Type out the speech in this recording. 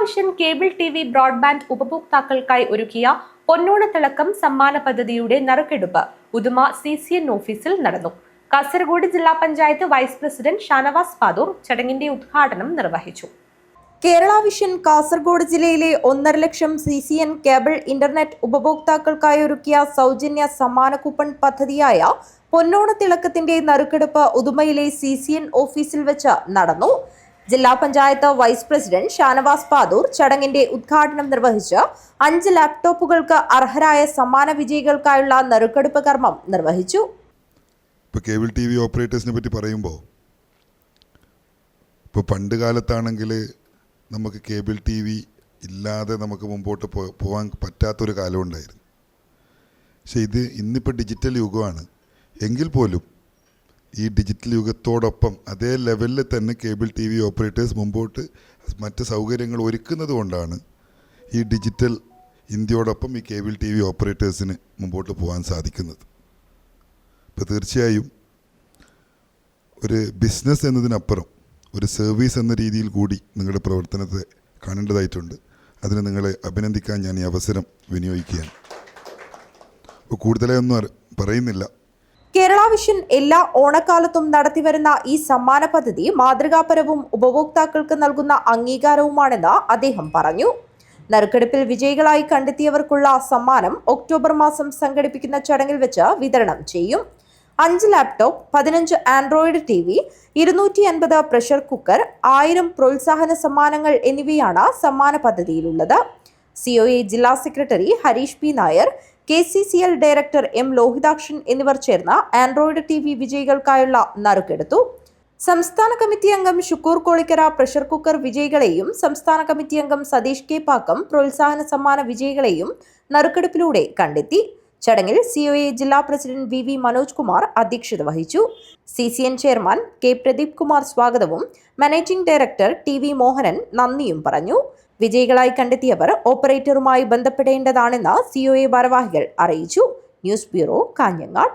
Vision cable T V broadband ഉപഭോക്താക്കൾക്കായി ഒരുക്കിയ പൊന്നോണത്തിളക്കം സമ്മാന പദ്ധതിയുടെ നറുക്കെടുപ്പ് ഉദുമ സി സി എൻ ഓഫീസിൽ നടന്നു. കാസർഗോഡ് ജില്ലാ പഞ്ചായത്ത് വൈസ് പ്രസിഡന്റ് ഷാനവാസ് പാദൂർ ചടങ്ങിന്റെ ഉദ്ഘാടനം നിർവഹിച്ചു. കേരള വിഷൻ കാസർഗോഡ് ജില്ലയിലെ ഒന്നര ലക്ഷം C C N cable internet ഉപഭോക്താക്കൾക്കായി ഒരുക്കിയ സൗജന്യ സമ്മാന കൂപ്പൺ പദ്ധതിയായ പൊന്നോണത്തിളക്കത്തിന്റെ നറുക്കെടുപ്പ് ഉദുമയിലെ സി സി എൻ ഓഫീസിൽ വെച്ച് നടന്നു. ജില്ലാ പഞ്ചായത്ത് വൈസ് പ്രസിഡന്റ് ഷാനവാസ് പാദൂർ ചടങ്ങിന്റെ ഉദ്ഘാടനം നിർവഹിച്ച് അഞ്ച് ലാപ്ടോപ്പുകൾക്ക് അർഹരായ സമ്മാന വിജയികൾക്കായുള്ള നറുക്കെടുപ്പ് കർമ്മം നിർവഹിച്ചു. ഇപ്പോൾ കേബിൾ ടി വി ഓപ്പറേറ്റേഴ്സിനെ പറ്റി പറയുമ്പോൾ ഇപ്പോൾ പണ്ട് കാലത്താണെങ്കിൽ നമുക്ക് കേബിൾ ടി വി ഇല്ലാതെ നമുക്ക് മുമ്പോട്ട് പോകാൻ പറ്റാത്തൊരു കാലമുണ്ടായിരുന്നു പക്ഷേ ഇത് ഇന്നിപ്പോൾ ഡിജിറ്റൽ യുഗമാണ്. എങ്കിൽ പോലും ഈ ഡിജിറ്റൽ യുഗത്തോടൊപ്പം അതേ ലെവലിൽ തന്നെ കേബിൾ ടി വി ഓപ്പറേറ്റേഴ്സ് മുമ്പോട്ട് മറ്റ് സൗകര്യങ്ങൾ ഒരുക്കുന്നത് കൊണ്ടാണ് ഈ ഡിജിറ്റൽ ഇന്ത്യയോടൊപ്പം ഈ കേബിൾ ടി വി ഓപ്പറേറ്റേഴ്സിന് മുമ്പോട്ട് പോകാൻ സാധിക്കുന്നത്. ഇപ്പോൾ തീർച്ചയായും ഒരു ബിസിനസ് എന്നതിനപ്പുറം ഒരു സർവീസ് എന്ന രീതിയിൽ കൂടി നിങ്ങളുടെ പ്രവർത്തനത്തെ കാണേണ്ടതായിട്ടുണ്ട്. അതിന് നിങ്ങളെ അഭിനന്ദിക്കാൻ ഞാൻ ഈ അവസരം വിനിയോഗിക്കുകയാണ്. അപ്പോൾ ഒന്നും പറയുന്നില്ല. കേരള വിഷൻ എല്ലാ ഓണക്കാലത്തും നടത്തിവരുന്ന ഈ സമ്മാന പദ്ധതി മാതൃകാപരവും ഉപഭോക്താക്കൾക്ക് നൽകുന്ന അംഗീകാരവുമാണെന്ന് അദ്ദേഹം പറഞ്ഞു. നറുക്കെടുപ്പിൽ വിജയികളായി കണ്ടെത്തിയവർക്കുള്ള സമ്മാനം ഒക്ടോബർ മാസം സംഘടിപ്പിക്കുന്ന ചടങ്ങിൽ വെച്ച് വിതരണം ചെയ്യും. അഞ്ച് ലാപ്ടോപ്പ് പതിനഞ്ച് ആൻഡ്രോയിഡ് ടി വി ഇരുന്നൂറ്റി അൻപത് പ്രഷർ കുക്കർ ആയിരം പ്രോത്സാഹന സമ്മാനങ്ങൾ എന്നിവയാണ് സമ്മാന പദ്ധതിയിലുള്ളത്. സിഒഇ ജില്ലാ secretary Harish P Nair K C C L director M Lohithakshan എന്നിവർ ചേർന്ന ആൻഡ്രോയിഡ് ടി വി വിജയികൾക്കായുള്ള നറുക്കെടുത്തു. സംസ്ഥാന കമ്മിറ്റി അംഗം ഷുക്കൂർ കോളിക്കര പ്രഷർ കുക്കർ വിജയികളെയും സംസ്ഥാന കമ്മിറ്റി അംഗം സതീഷ് കെ പാക്കം പ്രോത്സാഹന സമ്മാന വിജയികളെയും നറുക്കെടുപ്പിലൂടെ കണ്ടെത്തി. ചടങ്ങിൽ സി ഒ എ ജില്ലാ president V V Manoj Kumar അധ്യക്ഷത വഹിച്ചു. C C N chairman K Pradeep Kumar സ്വാഗതവും managing director T V Mohanan നന്ദിയും പറഞ്ഞു. വിജയികളായി കണ്ടെത്തിയവർ ഓപ്പറേറ്ററുമായി ബന്ധപ്പെടേണ്ടതാണെന്ന് സി ഒ എ ഭാരവാഹികൾ അറിയിച്ചു. News bureau Kanhangad.